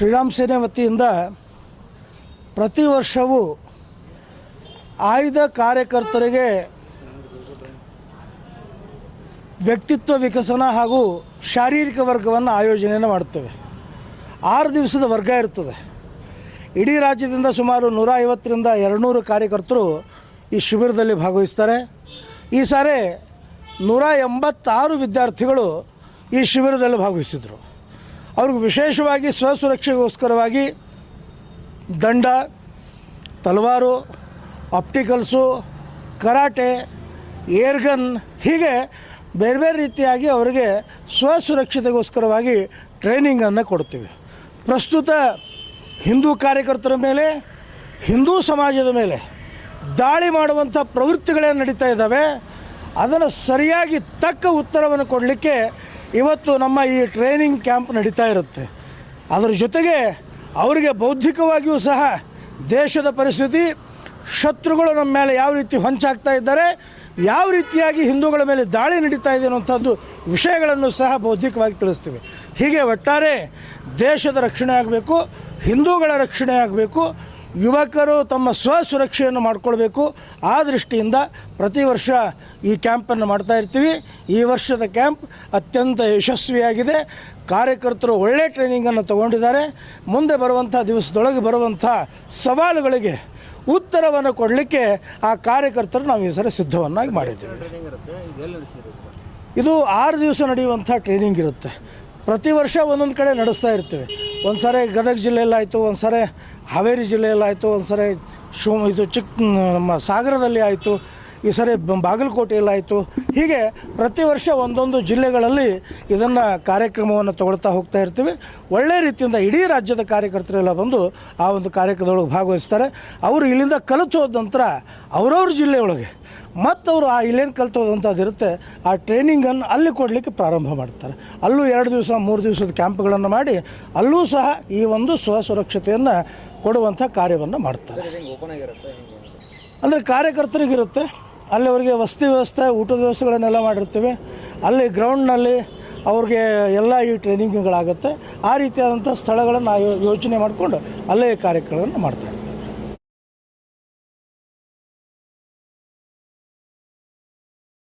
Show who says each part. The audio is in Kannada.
Speaker 1: ಶ್ರೀರಾಮ್ ಸೇನೆ ವತಿಯಿಂದ ಪ್ರತಿ ವರ್ಷವೂ ಆಯ್ದ ಕಾರ್ಯಕರ್ತರಿಗೆ ವ್ಯಕ್ತಿತ್ವ ವಿಕಸನ ಹಾಗೂ ಶಾರೀರಿಕ ವರ್ಗವನ್ನು ಆಯೋಜನೆಯನ್ನು ಮಾಡ್ತೇವೆ ಆರು ದಿವಸದ ವರ್ಗ ಇರ್ತದೆ. ಇಡೀ ರಾಜ್ಯದಿಂದ ಸುಮಾರು ನೂರ ಐವತ್ತರಿಂದ ಎರಡುನೂರು ಕಾರ್ಯಕರ್ತರು ಈ ಶಿಬಿರದಲ್ಲಿ ಭಾಗವಹಿಸ್ತಾರೆ. ಈ ಸಾರಿ ನೂರ ಎಂಬತ್ತಾರು ವಿದ್ಯಾರ್ಥಿಗಳು ಈ ಶಿಬಿರದಲ್ಲಿ ಭಾಗವಹಿಸಿದರು. ಅವ್ರಿಗೆ ವಿಶೇಷವಾಗಿ ಸ್ವಸುರಕ್ಷೆಗೋಸ್ಕರವಾಗಿ ದಂಡ, ತಲವಾರು, ಆಪ್ಟಿಕಲ್ಸು, ಕರಾಟೆ, ಏರ್ಗನ್ ಹೀಗೆ ಬೇರೆ ಬೇರೆ ರೀತಿಯಾಗಿ ಅವರಿಗೆ ಸ್ವಸುರಕ್ಷತೆಗೋಸ್ಕರವಾಗಿ ಟ್ರೈನಿಂಗನ್ನು ಕೊಡ್ತೀವಿ. ಪ್ರಸ್ತುತ ಹಿಂದೂ ಕಾರ್ಯಕರ್ತರ ಮೇಲೆ, ಹಿಂದೂ ಸಮಾಜದ ಮೇಲೆ ದಾಳಿ ಮಾಡುವಂಥ ಪ್ರವೃತ್ತಿಗಳೇ ನಡೀತಾ ಇದ್ದಾವೆ. ಅದನ್ನು ಸರಿಯಾಗಿ ತಕ್ಕ ಉತ್ತರವನ್ನು ಕೊಡಲಿಕ್ಕೆ ಇವತ್ತು ನಮ್ಮ ಈ ಟ್ರೈನಿಂಗ್ ಕ್ಯಾಂಪ್ ನಡೀತಾ ಇರುತ್ತೆ. ಅದರ ಜೊತೆಗೆ ಅವರಿಗೆ ಬೌದ್ಧಿಕವಾಗಿಯೂ ಸಹ ದೇಶದ ಪರಿಸ್ಥಿತಿ, ಶತ್ರುಗಳು ನಮ್ಮ ಮೇಲೆ ಯಾವ ರೀತಿ ಹೊಂಚಾಗ್ತಾ ಇದ್ದಾರೆ, ಯಾವ ರೀತಿಯಾಗಿ ಹಿಂದೂಗಳ ಮೇಲೆ ದಾಳಿ ನಡೀತಾ ಇದೆ ಅನ್ನೋಂಥದ್ದು ವಿಷಯಗಳನ್ನು ಸಹ ಬೌದ್ಧಿಕವಾಗಿ ತಿಳಿಸ್ತೀವಿ. ಹೀಗೆ ಒಟ್ಟಾರೆ ದೇಶದ ರಕ್ಷಣೆ ಆಗಬೇಕು, ಹಿಂದೂಗಳ ರಕ್ಷಣೆ ಆಗಬೇಕು ಯುವಕರು ತಮ್ಮ ಸ್ವಸುರಕ್ಷೆಯನ್ನು ಮಾಡಿಕೊಳ್ಬೇಕು. ಆ ದೃಷ್ಟಿಯಿಂದ ಪ್ರತಿ ವರ್ಷ ಈ ಕ್ಯಾಂಪನ್ನು ಮಾಡ್ತಾ ಇರ್ತೀವಿ. ಈ ವರ್ಷದ ಕ್ಯಾಂಪ್ ಅತ್ಯಂತ ಯಶಸ್ವಿಯಾಗಿದೆ. ಕಾರ್ಯಕರ್ತರು ಒಳ್ಳೆಯ ಟ್ರೈನಿಂಗನ್ನು ತಗೊಂಡಿದ್ದಾರೆ. ಮುಂದೆ ಬರುವಂಥ ದಿವಸದೊಳಗೆ ಬರುವಂಥ ಸವಾಲುಗಳಿಗೆ ಉತ್ತರವನ್ನು ಕೊಡಲಿಕ್ಕೆ ಆ ಕಾರ್ಯಕರ್ತರು ನಾವು ಈ ಸರಿ ಸಿದ್ಧವನ್ನಾಗಿ ಮಾಡಿದ್ದೇವೆ.
Speaker 2: ಇದು
Speaker 1: ಆರು ದಿವಸ ನಡೆಯುವಂಥ ಟ್ರೈನಿಂಗ್ ಇರುತ್ತೆ. ಪ್ರತಿ ವರ್ಷ ಒಂದೊಂದು ಕಡೆ ನಡೆಸ್ತಾ ಇರ್ತೀವಿ. ಒಂದು ಸಾರಿ ಗದಗ ಜಿಲ್ಲೆಯಲ್ಲಾಯಿತು ಒಂದು ಸಾರಿ ಹಾವೇರಿ ಜಿಲ್ಲೆಯಲ್ಲಾಯಿತು ಒಂದು ಸಾರಿ ಶಿವ ಇದು ಚಿಕ್ಕ ನಮ್ಮ ಸಾಗರದಲ್ಲಿ ಆಯಿತು. ಈ ಸರಿ ಬಾಗಲಕೋಟೆಯಲ್ಲಾಯಿತು ಹೀಗೆ ಪ್ರತಿ ವರ್ಷ ಒಂದೊಂದು ಜಿಲ್ಲೆಗಳಲ್ಲಿ ಇದನ್ನು ಕಾರ್ಯಕ್ರಮವನ್ನು ತಗೊಳ್ತಾ ಹೋಗ್ತಾ ಇರ್ತೀವಿ. ಒಳ್ಳೆಯ ರೀತಿಯಿಂದ ಇಡೀ ರಾಜ್ಯದ ಕಾರ್ಯಕರ್ತರೆಲ್ಲ ಬಂದು ಆ ಒಂದು ಕಾರ್ಯಕ್ರಮದೊಳಗೆ ಭಾಗವಹಿಸ್ತಾರೆ. ಅವರು ಇಲ್ಲಿಂದ ಕಲಿತು ಹೋದ ನಂತರ ಅವ್ರವ್ರ ಜಿಲ್ಲೆಯೊಳಗೆ ಮತ್ತವರು ಅವರು ಆ ಇಲ್ಲೇನು ಕಲ್ತೋದಂಥದ್ದು ಇರುತ್ತೆ ಆ ಟ್ರೈನಿಂಗನ್ನು ಅಲ್ಲಿ ಕೊಡಲಿಕ್ಕೆ ಪ್ರಾರಂಭ ಮಾಡ್ತಾರೆ. ಅಲ್ಲೂ ಎರಡು ದಿವಸ ಮೂರು ದಿವಸದ ಕ್ಯಾಂಪ್ಗಳನ್ನು ಮಾಡಿ ಅಲ್ಲೂ ಸಹ ಈ ಒಂದು ಸ್ವಸುರಕ್ಷತೆಯನ್ನು ಕೊಡುವಂಥ ಕಾರ್ಯವನ್ನು ಮಾಡ್ತಾರೆ. ಅಂದರೆ ಕಾರ್ಯಕರ್ತರಿಗಿರುತ್ತೆ. ಅಲ್ಲಿ ಅವರಿಗೆ ವಸತಿ ವ್ಯವಸ್ಥೆ, ಊಟದ ವ್ಯವಸ್ಥೆಗಳನ್ನೆಲ್ಲ ಮಾಡಿರ್ತೀವಿ. ಅಲ್ಲಿ ಗ್ರೌಂಡ್ನಲ್ಲಿ ಅವ್ರಿಗೆ ಎಲ್ಲ ಈ ಟ್ರೈನಿಂಗ್ಗಳಾಗುತ್ತೆ ಆ ರೀತಿಯಾದಂಥ ಸ್ಥಳಗಳನ್ನು ಯೋಚನೆ ಮಾಡಿಕೊಂಡು ಅಲ್ಲೇ ಕಾರ್ಯಕ್ರಮಗಳನ್ನು ಮಾಡ್ತಾರೆ